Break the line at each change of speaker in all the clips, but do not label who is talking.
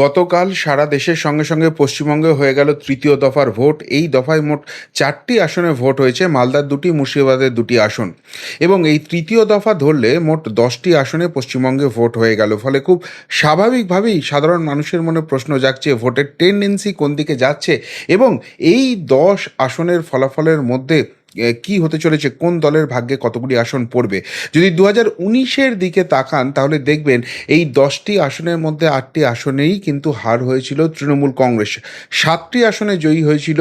গতকাল সারা দেশের সঙ্গে সঙ্গে পশ্চিমবঙ্গে হয়ে গেল তৃতীয় দফার ভোট। এই দফায় মোট চারটি আসনে ভোট হয়েছে, মালদার দুটি, মুর্শিদাবাদের দুটি আসন। এবং এই তৃতীয় দফা ধরলে মোট দশটি আসনে পশ্চিমবঙ্গে ভোট হয়ে গেল। ফলে খুব স্বাভাবিকভাবেই সাধারণ মানুষের মনে প্রশ্ন জাগছে, ভোটের টেন্ডেন্সি কোন দিকে যাচ্ছে? এবং এই দশ আসনের ফলাফলের মধ্যে কি হতে চলেছে, কোন দলের ভাগ্যে কতগুলি আসন পড়বে? যদি দু হাজার উনিশের দিকে তাকান, তাহলে দেখবেন এই দশটি আসনের মধ্যে আটটি আসনেই কিন্তু হার হয়েছিল তৃণমূল কংগ্রেস। সাতটি আসনে জয়ী হয়েছিল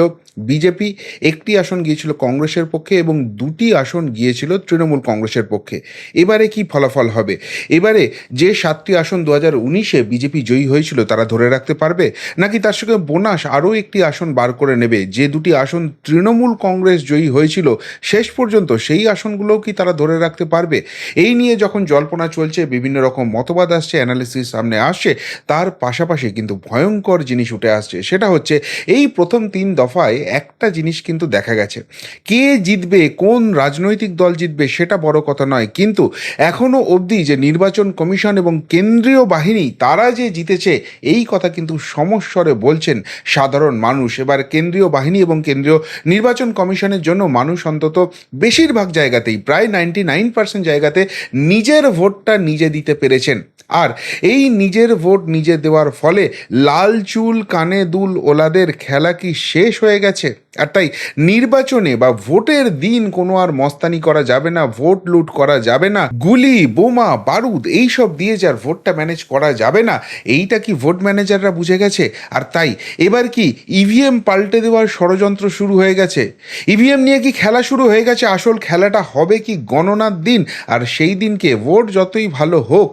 বিজেপি, একটি আসন গিয়েছিল কংগ্রেসের পক্ষে এবং দুটি আসন গিয়েছিল তৃণমূল কংগ্রেসের পক্ষে। এবারে কি ফলাফল হবে? এবারে যে সাতটি আসন দু হাজার উনিশে বিজেপি জয়ী হয়েছিল, তারা ধরে রাখতে পারবে? নাকি তার সঙ্গে বোনাস আরও একটি আসন বার করে নেবে? যে দুটি আসন তৃণমূল কংগ্রেস জয়ী হয়েছিল শেষ পর্যন্ত সেই আসনগুলোও কি তারা ধরে রাখতে পারবে? এই নিয়ে যখন জল্পনা চলছে, বিভিন্ন রকম মতবাদ আসছে অ্যানালিসিস সামনে আসছে, তার পাশাপাশি কিন্তু ভয়ঙ্কর জিনিস উঠে আসছে। সেটা হচ্ছে, এই প্রথম তিন দফায় একটা জিনিস কিন্তু দেখা গেছে। কে জিতবে, কোন রাজনৈতিক দল জিতবে, সেটা বড় কথা নয়। কিন্তু এখনও অবধি যে নির্বাচন কমিশন এবং কেন্দ্রীয় বাহিনী, তারা যে জিতেছে, এই কথা কিন্তু সমস্বরে বলছেন সাধারণ মানুষ। এবার কেন্দ্রীয় বাহিনী এবং কেন্দ্রীয় নির্বাচন কমিশনের জন্য মানুষ অন্তত বেশিরভাগ জায়গাতেই প্রায় নাইনটি নাইন পার্সেন্ট জায়গাতে নিজের ভোটটা নিজে দিতে পেরেছেন। আর এই নিজের ভোট নিজে দেওয়ার ফলে লাল চুল, কানে দুল, ওলাদের খেলা কি শেষ হয়ে গেছে? আর তাই নির্বাচনে বা ভোটের দিন কোনো আর মস্তানি করা যাবে না, ভোট লুট করা যাবে না, গুলি, বোমা, বারুদ এইসব দিয়ে যার ভোটটা ম্যানেজ করা যাবে না, এইটা কি ভোট ম্যানেজাররা বুঝে গেছে? আর তাই এবার কি ইভিএম পাল্টে দেওয়ার ষড়যন্ত্র শুরু হয়ে গেছে? ইভিএম নিয়ে কি খেলা শুরু হয়ে গেছে? আসল খেলাটা হবে কি গণনার দিন? আর সেই দিনকে ভোট যতই ভালো হোক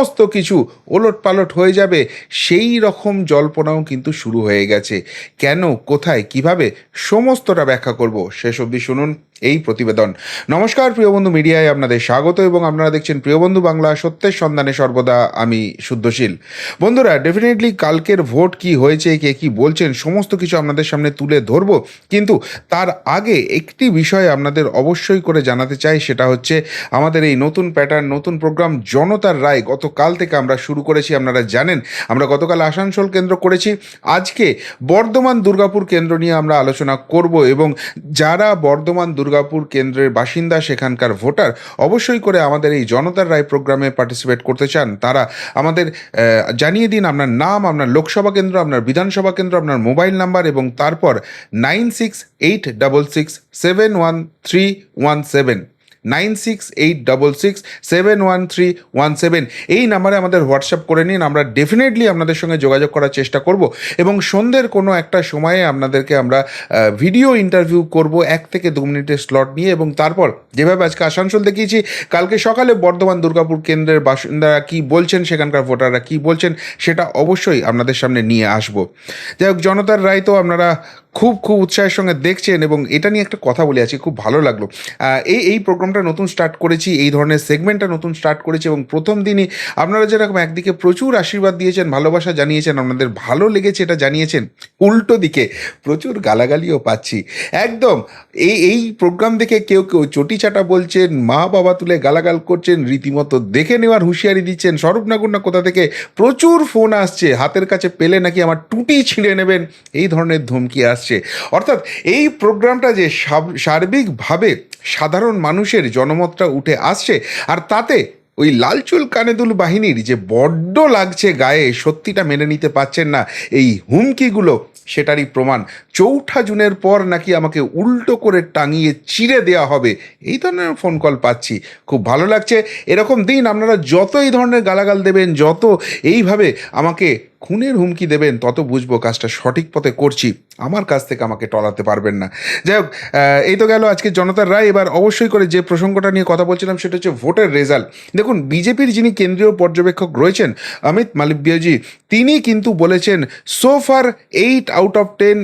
সমস্ত কিছু ওলট পালট হয়ে যাবে, সেই রকম জল্পনাও কিন্তু শুরু হয়ে গেছে। কেন, কোথায়, কীভাবে, সমস্তটা ব্যাখ্যা করব শেষ অবধি শুনুন। এই প্রতিবেদন। নমস্কার প্রিয় বন্ধু মিডিয়ায় আপনাদের স্বাগত এবং আপনারা দেখছেন প্রিয় বন্ধু বাংলা, সত্যের সন্ধানে সর্বদা আমি শুদ্ধশীল। বন্ধুরা ডেফিনেটলি কালকের ভোট কি হয়েছে, কে কি বলছেন, সমস্ত কিছু আপনাদের সামনে তুলে ধরবো। কিন্তু তার আগে একটি বিষয় আপনাদের অবশ্যই করে জানাতে চাই, সেটা হচ্ছে আমাদের এই নতুন প্যাটার্ন নতুন প্রোগ্রাম জনতার রায় গতকাল থেকে আমরা শুরু করেছি, আপনারা জানেন। আমরা গতকাল আসানসোল কেন্দ্র করেছি। আজকে বর্ধমান দুর্গাপুর কেন্দ্র নিয়ে আমরা আলোচনা করব এবং যারা বর্ধমান দুর্গাপুর কেন্দ্রের বাসিন্দা, সেখানকার ভোটার অবশ্যই করে আমাদের এই জনতার রায় প্রোগ্রামে পার্টিসিপেট করতে চান। তারা আমাদের জানিয়ে দিন আপনার নাম, আপনার লোকসভা কেন্দ্র, আপনার বিধানসভা কেন্দ্র, আপনার মোবাইল নাম্বার এবং তারপর nine six eight double six seven one three one seven nine six eight double six seven one three one seven. এই নাম্বারে আমাদের হোয়াটসঅ্যাপ করে নিন, আমরা ডেফিনেটলি আপনাদের সঙ্গে যোগাযোগ করার চেষ্টা করব এবং সন্ধ্যের কোনো একটা সময়ে আপনাদেরকে আমরা ভিডিও ইন্টারভিউ করব এক থেকে দু মিনিটের স্লট নিয়ে এবং তারপর যেভাবে আজকে আসানসোল দেখিয়েছি, কালকে সকালে বর্ধমান দুর্গাপুর কেন্দ্রের বাসিন্দারা কী বলছেন, সেখানকার ভোটাররা কী বলছেন, সেটা অবশ্যই আপনাদের সামনে নিয়ে আসব। যাই হোক, জনতার রায় তো আপনারা খুব খুব উৎসাহের সঙ্গে দেখছেন এবং এটা নিয়ে একটা কথা বলে আছি, খুব ভালো লাগল। এই এই প্রোগ্রামটা নতুন স্টার্ট করেছি, এই ধরনের সেগমেন্টটা নতুন স্টার্ট করেছি এবং প্রথম দিনই আপনারা যেরকম একদিকে প্রচুর আশীর্বাদ দিয়েছেন, ভালোবাসা জানিয়েছেন আপনাদের ভালো লেগেছে এটা জানিয়েছেন, উল্টো দিকে প্রচুর গালাগালিও পাচ্ছি। একদম, এই এই প্রোগ্রাম দেখে কেউ কেউ চটি চাটা বলছেন মা বাবা তুলে গালাগাল করছেন, রীতিমতো দেখে নেওয়ার হুঁশিয়ারি দিচ্ছেন স্বরূপনাগুর না কোথা থেকে প্রচুর ফোন আসছে, হাতের কাছে পেলে নাকি আমার টুটি ছিঁড়ে নেবেন, এই ধরনের ধমকি আসছে। অর্থাৎ এই প্রোগ্রামটা যে সার্বিকভাবে সাধারণ মানুষের জনমতটা উঠে আসছে, আর তাতে ওই লালচুল কানেদুল বাহিনীর যে বড্ড লাগছে গায়ে, সত্যিটা মেনে নিতে পারছেন না এই হুমকিগুলো, সেটারই প্রমাণ। চৌঠা জুনের পর নাকি আমাকে উল্টো করে টাঙিয়ে চিড়ে দেওয়া হবে। এই ধরনের ফোন কল পাচ্ছি। খুব ভালো লাগছে। এরকম দিন আপনারা যত এই ধরনের গালাগাল দেবেন, যত এইভাবে আমাকে খুনের হুমকি দেবেন, তত বুঝব কাজটা সঠিক পথে করছি। আমার কাছ থেকে আমাকে টলাতে পারবেন না। যাই হোক এই তো গেল আজকে জনতার রায়। এবার অবশ্যই করে যে প্রসঙ্গটা নিয়ে কথা বলছিলাম সেটা হচ্ছে ভোটের রেজাল্ট। দেখুন, বিজেপির যিনি কেন্দ্রীয় পর্যবেক্ষক রয়েছেন, অমিত মালিব্যজি, তিনি কিন্তু বলেছেন so far eight out of ten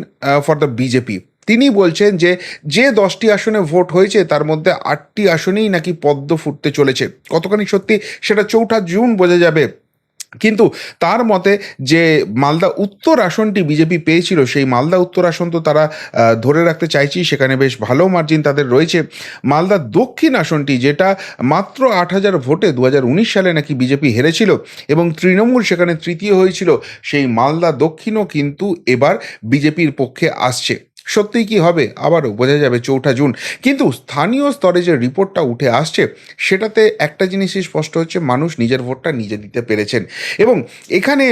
for the BJP. তিনি বলছেন যে যে দশটি আসনে ভোট হয়েছে, তার মধ্যে আটটি আসনেই নাকি পদ্ম ফুটতে চলেছে। কতখানি সত্যি, সেটা চৌঠা জুন বোঝা যাবে। কিন্তু তার মতে যে মালদা উত্তর আসনটি বিজেপি পেয়েছিল, সেই মালদা উত্তর আসন তো তারা ধরে রাখতে চাইছি, সেখানে বেশ ভালো মার্জিন তাদের রয়েছে। মালদা দক্ষিণ আসনটি যেটা মাত্র আট হাজার ভোটে দু হাজার উনিশ সালে নাকি বিজেপি হেরেছিল এবং তৃণমূল সেখানে তৃতীয় হয়েছিল, সেই মালদা দক্ষিণও কিন্তু এবার বিজেপির পক্ষে আসছে। সত্যিই কি হবে? আবারও বোঝা যাবে চৌঠা জুন। কিন্তু স্থানীয় স্তরে যে রিপোর্টটা উঠে আসছে, সেটাতে একটা জিনিসই স্পষ্ট হচ্ছে, মানুষ নিজের ভোটটা নিজে দিতে পেরেছেন। এবং এখানে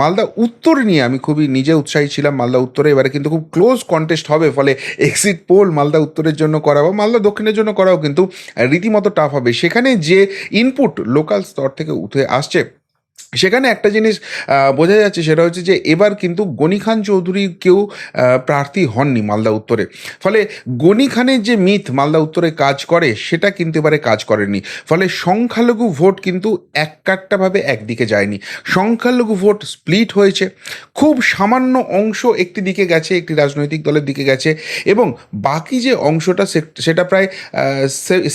মালদা উত্তর নিয়ে আমি খুবই নিজে উৎসাহী ছিলাম। মালদা উত্তরে এবারে কিন্তু খুব ক্লোজ কন্টেস্ট হবে, ফলে এক্সিট পোল মালদা উত্তরের জন্য করা বা মালদা দক্ষিণের জন্য করাও কিন্তু রীতিমতো টাফ হবে। সেখানে যে ইনপুট লোকাল স্তর থেকে উঠে আসছে সেখানে একটা জিনিস বোঝা যাচ্ছে সেটা হচ্ছে যে এবার কিন্তু গনি খান চৌধুরী কেউ প্রার্থী হননি মালদা উত্তরে। ফলে গনি খানের যে মিথ মালদা উত্তরে কাজ করে, সেটা কিন্তু এবারে কাজ করেনি ফলে সংখ্যালঘু ভোট কিন্তু এককাট্টাভাবে একদিকে যায়নি। সংখ্যালঘু ভোট স্প্লিট হয়েছে, খুব সামান্য অংশ একটি দিকে গেছে, একটি রাজনৈতিক দলের দিকে গেছে, এবং বাকি যে অংশটা সেটা প্রায়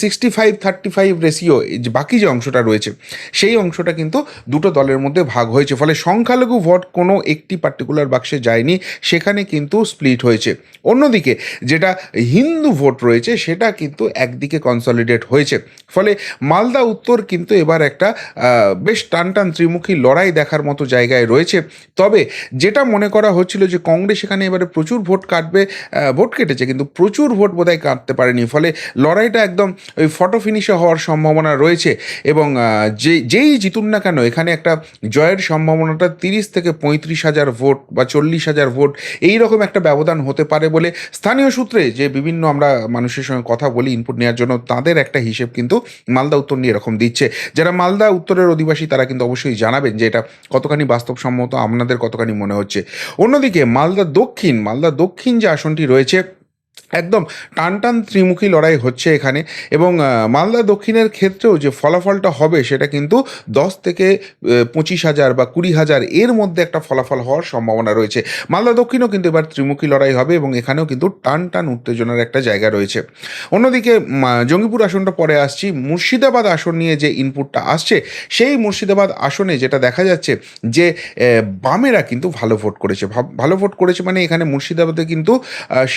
sixty five thirty five ratio বাকি যে অংশটা রয়েছে, সেই অংশটা কিন্তু দুটো দলের মধ্যে ভাগ হয়েছে। ফলে সংখ্যালঘু ভোট কোনো একটি পার্টিকুলার বাক্সে যায়নি, সেখানে কিন্তু স্প্লিট হয়েছে। অন্যদিকে যেটা হিন্দু ভোট রয়েছে, সেটা কিন্তু একদিকে কনসলিডেট হয়েছে। ফলে মালদা উত্তর কিন্তু এবার একটা বেশ টান টান ত্রিমুখী লড়াই দেখার মতো জায়গায় রয়েছে। তবে যেটা মনে করা হচ্ছিল যে কংগ্রেস এখানে এবারে প্রচুর ভোট কাটবে ভোট কেটেছে, কিন্তু প্রচুর ভোট বোধহয় কাটতে পারেনি। ফলে লড়াইটা একদম ওই ফটো ফিনিশে হওয়ার সম্ভাবনা রয়েছে। এবং যে, যেই জিতুন না কেন, এখানে একটা জয়ের সম্ভাবনাটা তিরিশ থেকে পঁয়ত্রিশ হাজার ভোট বা চল্লিশ হাজার ভোট এই রকম একটা ব্যবধান হতে পারে বলে স্থানীয় সূত্রে যে বিভিন্ন আমরা মানুষের সঙ্গে কথা বলি ইনপুট নেওয়ার জন্য, তাদের একটা হিসেব কিন্তু মালদা উত্তর নিয়ে এরকম দিচ্ছে। যারা মালদা উত্তরের অধিবাসী, তারা কিন্তু অবশ্যই জানাবেন যে এটা কতখানি বাস্তবসম্মত, আপনাদের কতখানি মনে হচ্ছে। অন্যদিকে মালদা দক্ষিণ মালদা দক্ষিণ যে আসনটি রয়েছে একদম টান টান ত্রিমুখী লড়াই হচ্ছে এখানে এবং মালদা দক্ষিণের ক্ষেত্রেও যে ফলাফলটা হবে সেটা কিন্তু দশ থেকে পঁচিশ হাজার বা কুড়ি হাজার এর মধ্যে একটা ফলাফল হওয়ার সম্ভাবনা রয়েছে। মালদা দক্ষিণও কিন্তু এবার ত্রিমুখী লড়াই হবে এবং এখানেও কিন্তু টান টান উত্তেজনার একটা জায়গা রয়েছে। অন্যদিকে জঙ্গিপুর আসনটা পরে আসছি। মুর্শিদাবাদ আসন নিয়ে যে ইনপুটটা আসছে, সেই মুর্শিদাবাদ আসনে যেটা দেখা যাচ্ছে যে বামেরা কিন্তু ভালো ভোট করেছে। ভালো ভোট করেছে মানে এখানে মুর্শিদাবাদে কিন্তু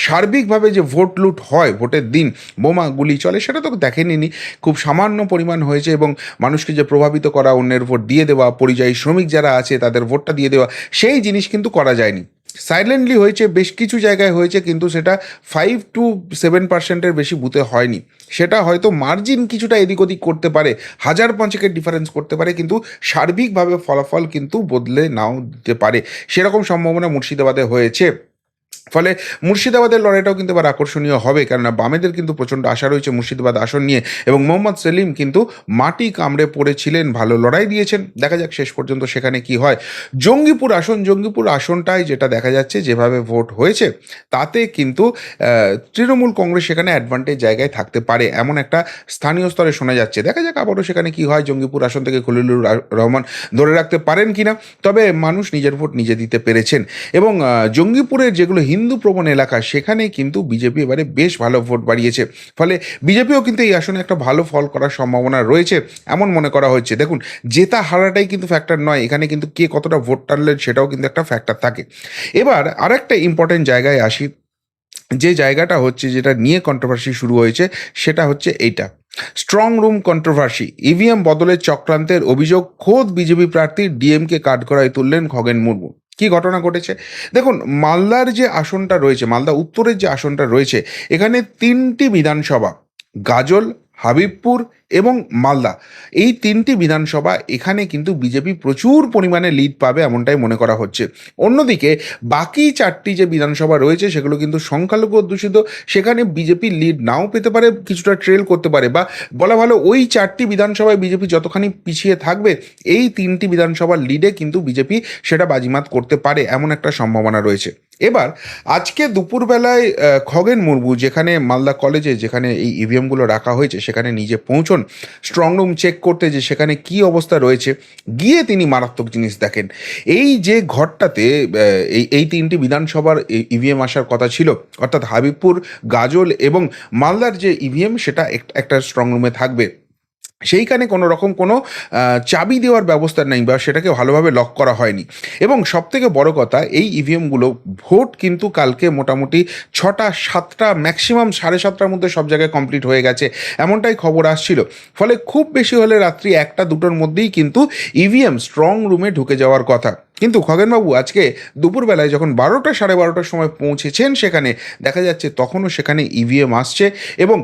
সার্বিকভাবে যে ভোট লুট হয়, ভোটের দিন বোমা গুলি চলে, সেটা তো দেখেনি খুব সামান্য পরিমাণ হয়েছে এবং মানুষকে যে প্রভাবিত করা, অন্যের ভোট দিয়ে দেওয়া, পরিযায়ী শ্রমিক যারা আছে, তাদের ভোটটা দিয়ে দেওয়া, সেই জিনিস কিন্তু করা যায়নি। সাইলেন্টলি হয়েছে, বেশ কিছু জায়গায় হয়েছে, কিন্তু সেটা ফাইভ টু সেভেন পার্সেন্টের বেশি বুথে হয়নি। সেটা হয়তো মার্জিন কিছুটা এদিক ওদিক করতে পারে, হাজার পাঁচেকের ডিফারেন্স করতে পারে, কিন্তু সার্বিকভাবে ফলাফল কিন্তু বদলে নাও দিতে পারে। সেরকম সম্ভাবনা মুর্শিদাবাদে হয়েছে। ফলে মুর্শিদাবাদের লড়াইটাও কিন্তু এবার আকর্ষণীয় হবে, কেননা বামেদের কিন্তু প্রচণ্ড আশা রয়েছে মুর্শিদাবাদ আসন নিয়ে এবং মোহাম্মদ সেলিম কিন্তু মাটি কামড়ে পড়েছিলেন, ভালো লড়াই দিয়েছেন। দেখা যাক শেষ পর্যন্ত সেখানে কি হয়। জঙ্গিপুর আসন, জঙ্গিপুর আসনটায় যেটা দেখা যাচ্ছে, যেভাবে ভোট হয়েছে, তাতে কিন্তু তৃণমূল কংগ্রেস সেখানে অ্যাডভান্টেজ জায়গায় থাকতে পারে, এমন একটা স্থানীয় স্তরে শোনা যাচ্ছে। দেখা যাক আবারও সেখানে কি হয়, জঙ্গিপুর আসন থেকে খলিলুর রহমান ধরে রাখতে পারেন কিনা, তবে মানুষ নিজের ভোট নিজে দিতে পেরেছেন। এবং জঙ্গিপুরের যেগুলো হিন্দু প্রবণ এলাকা সেখানে কিন্তু বিজেপি এবারে বেশ ভালো ভোট বাড়িয়েছে। ফলে বিজেপিও কিন্তু এই আসনে একটা ভালো ফল করার সম্ভাবনা রয়েছে এমন মনে করা হচ্ছে। দেখুন, জেতা হারাটাই কিন্তু ফ্যাক্টর নয়, এখানে কিন্তু কে কতটা ভোট টানলেন সেটাও কিন্তু একটা ফ্যাক্টর থাকে। এবার আরেকটা ইম্পর্টেন্ট জায়গায় আসি, যে জায়গাটা হচ্ছে যেটা নিয়ে কন্ট্রোভার্সি শুরু হয়েছে, সেটা হচ্ছে এইটা। স্ট্রং রুম কন্ট্রোভার্সি ইভিএম বদলের চক্রান্তের অভিযোগ খোদ বিজেপি প্রার্থী ডিএমকে কাঠগড়ায় তুললেন খগেন মুর্মু। কি ঘটনা ঘটেছে? দেখুন, মালদার যে আসনটা রয়েছে, মালদা উত্তরের যে আসনটা রয়েছে, এখানে তিনটি বিধানসভা, গাজল, হাবিবপুর এবং মালদা। এই তিনটি বিধানসভা এখানে কিন্তু বিজেপি প্রচুর পরিমাণে লিড পাবে এমনটাই মনে করা হচ্ছে। অন্যদিকে বাকি চারটি যে বিধানসভা রয়েছে সেগুলো কিন্তু সংখ্যালঘু অধ্যুষিত। সেখানে বিজেপি লিড নাও পেতে পারে, কিছুটা ট্রেল করতে পারে বা বলা ভালো ওই চারটি বিধানসভায় বিজেপি যতখানি পিছিয়ে থাকবে, এই তিনটি বিধানসভার লিডে কিন্তু বিজেপি সেটা বাজিমাত করতে পারে এমন একটা সম্ভাবনা রয়েছে। এবার আজকে দুপুরবেলায় খগেন মুর্মু যেখানে মালদা কলেজে যেখানে এই ইভিএমগুলো রাখা হয়েছে, সেখানে নিজে পৌঁছন স্ট্রং রুম চেক করতে যে সেখানে কি অবস্থা রয়েছে, গিয়ে তিনি মারাত্মক জিনিস দেখেন। এই যে ঘরটাতে এই এই তিনটি বিধানসভার ইভিএম আসার কথা ছিল, অর্থাৎ হাবিবপুর, গাজল এবং মালদার যে ইভিএম সেটা এক- একটা স্ট্রং রুমে থাকবে। সেইখানে কোনো রকম কোনো চাবি দেওয়ার ব্যবস্থা নেই বা সেটাকে ভালোভাবে লক করা হয়নি। এবং সব থেকে বড় কথা, এই ইভিএমগুলো ভোট কিন্তু কালকে মোটামুটি ছটা, সাতটা ম্যাক্সিমাম সাড়ে সাতটার মধ্যে সব জায়গায় কমপ্লিট হয়ে গেছে, এমনটাই খবর আসছিল। ফলে খুব বেশি হলে রাত্রি একটা, দুটোর মধ্যেই কিন্তু ইভিএম স্ট্রং রুমে ঢুকে যাওয়ার কথা। কিন্তু খগেনবাবু, আজকে দুপুরবেলায় যখন বারোটা, সাড়ে বারোটার সময় পৌঁছেছেন সেখানে, দেখা যাচ্ছে তখনও সেখানে ইভিএম আসছে এবং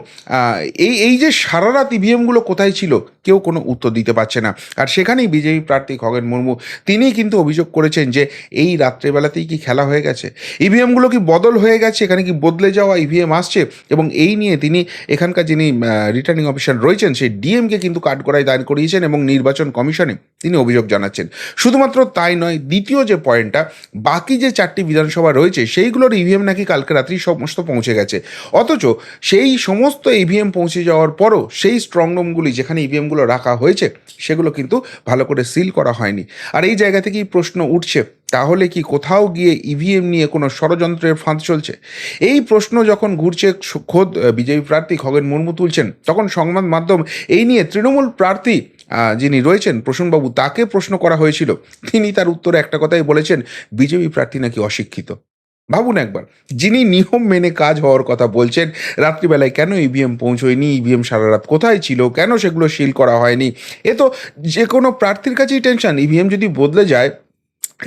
এই এই যে সারা রাত ইভিএমগুলো কোথায় ছিল, কেউ কোনো উত্তর দিতে পারছে না। আর সেখানেই বিজেপি প্রার্থী খগেন মুর্মু, তিনি কিন্তু অভিযোগ করেছেন যে, এই রাত্রেবেলাতেই কি খেলা হয়ে গেছে? ইভিএমগুলো কি বদল হয়ে গেছে? এখানে কি বদলে যাওয়া ইভিএম আসছে? এবং এই নিয়ে তিনি, এখানকার যিনি রিটার্নিং অফিসার রয়েছেন, সেই ডিএমকে কিন্তু কাঠগড়ায় দান করিয়েছেন এবং নির্বাচন কমিশনে তিনি অভিযোগ জানাচ্ছেন। শুধুমাত্র তাই নয় দ্বিতীয় যে পয়েন্টটা, বাকি যে চারটি বিধানসভা রয়েছে, সেইগুলোর ইভিএম নাকি কালকে রাত্রি সমস্ত পৌঁছে গেছে। অথচ সেই সমস্ত ইভিএম পৌঁছে যাওয়ার পরও সেই স্ট্রং রুমগুলি যেখানে ইভিএমগুলো রাখা হয়েছে, সেগুলো কিন্তু ভালো করে সিল করা হয়নি। আর এই জায়গা থেকেই প্রশ্ন উঠছে, তাহলে কি কোথাও গিয়ে ইভিএম নিয়ে কোনো ষড়যন্ত্রের ফাঁদ চলছে? এই প্রশ্ন যখন ঘুরছে খোদ বিজেপি প্রার্থী খগেন মুর্মু তুলছেন, তখন সংবাদ মাধ্যম এই নিয়ে তৃণমূল প্রার্থী যিনি রয়েছেন, প্রসূনবাবু, তাকে প্রশ্ন করা হয়েছিল। তিনি তার উত্তরে একটা কথাই বলেছেন, বিজেপি প্রার্থী নাকি অশিক্ষিত? ভাবুন একবার, যিনি নিয়ম মেনে কাজ হওয়ার কথা বলছেন, রাত্রিবেলায় কেন ইভিএম পৌঁছয়নি? ইভিএম সারা রাত কোথায় ছিল? কেন সেগুলো সিল করা হয়নি? এ তো যে কোনো প্রার্থীর কাছেই টেনশন ইভিএম যদি বদলে যায়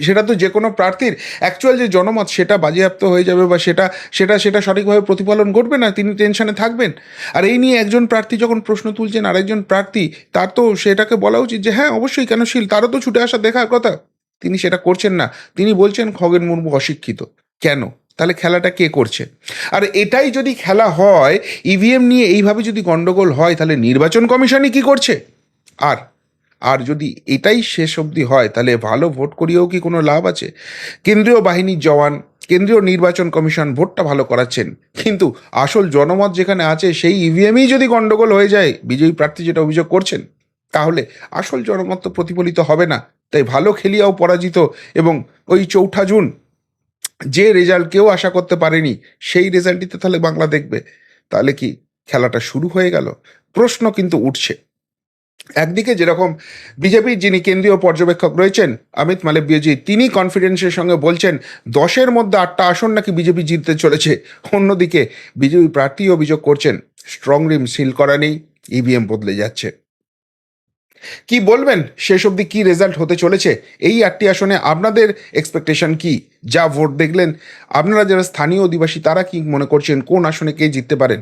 সেটা তো যে কোনো প্রার্থীর অ্যাকচুয়াল যে জনমত সেটা বাজেয়াপ্ত হয়ে যাবে বা সেটা সেটা সেটা সঠিকভাবে প্রতিফলন ঘটবে না, তিনি টেনশনে থাকবেন। আর এই নিয়ে একজন প্রার্থী যখন প্রশ্ন তুলছেন আরেকজন প্রার্থী, তার তো সেটাকে বলা উচিত যে হ্যাঁ অবশ্যই কেন শীল তারও তো ছুটে আসা দেখার কথা। তিনি সেটা করছেন না। তিনি বলছেন খগেন মুর্মু অশিক্ষিত। কেন? তাহলে খেলাটা কে করছে? আর এটাই যদি খেলা হয় ইভিএম নিয়ে এইভাবে যদি গন্ডগোল হয়, তাহলে নির্বাচন কমিশনই কি করছে? আর আর যদি এটাই শেষ অবধি হয়, তাহলে ভালো ভোট করিয়েও কি কোনো লাভ আছে? কেন্দ্রীয় বাহিনীর জওয়ান, কেন্দ্রীয় নির্বাচন কমিশন ভোটটা ভালো করাচ্ছেন, কিন্তু আসল জনমত যেখানে আছে, সেই ইভিএমই যদি গন্ডগোল হয়ে যায়, বিজয়ী প্রার্থী যেটা অভিযোগ করছেন, তাহলে আসল জনমত তো প্রতিফলিত হবে না। তাই ভালো খেলিয়াও পরাজিত এবং ওই চৌঠা জুন যে রেজাল্ট কেউ আশা করতে পারেনি, সেই রেজাল্টটিতে তাহলে বাংলা দেখবে। তাহলে কি খেলাটা শুরু হয়ে গেল? প্রশ্ন কিন্তু উঠছে। একদিকে যেরকম বিজেপির যিনি কেন্দ্রীয় পর্যবেক্ষক রয়েছেন, অমিত মালব্যজি তিনি কনফিডেন্সের সঙ্গে বলছেন, দশের মধ্যে আটটা আসন নাকি বিজেপি জিততে চলেছে। অন্যদিকে বিজেপি প্রার্থী অভিযোগ করছেন স্ট্রং রিম সিল করা নেই ইভিএম বদলে যাচ্ছে। কি বলবেন? শেষ অবধি কি রেজাল্ট হতে চলেছে? এই আটটি আসনে আপনাদের এক্সপেকটেশন কি? যা ভোট দেখলেন, আপনারা যারা স্থানীয় অধিবাসী, তারা কি মনে করছেন, কোন আসনে কে জিততে পারেন?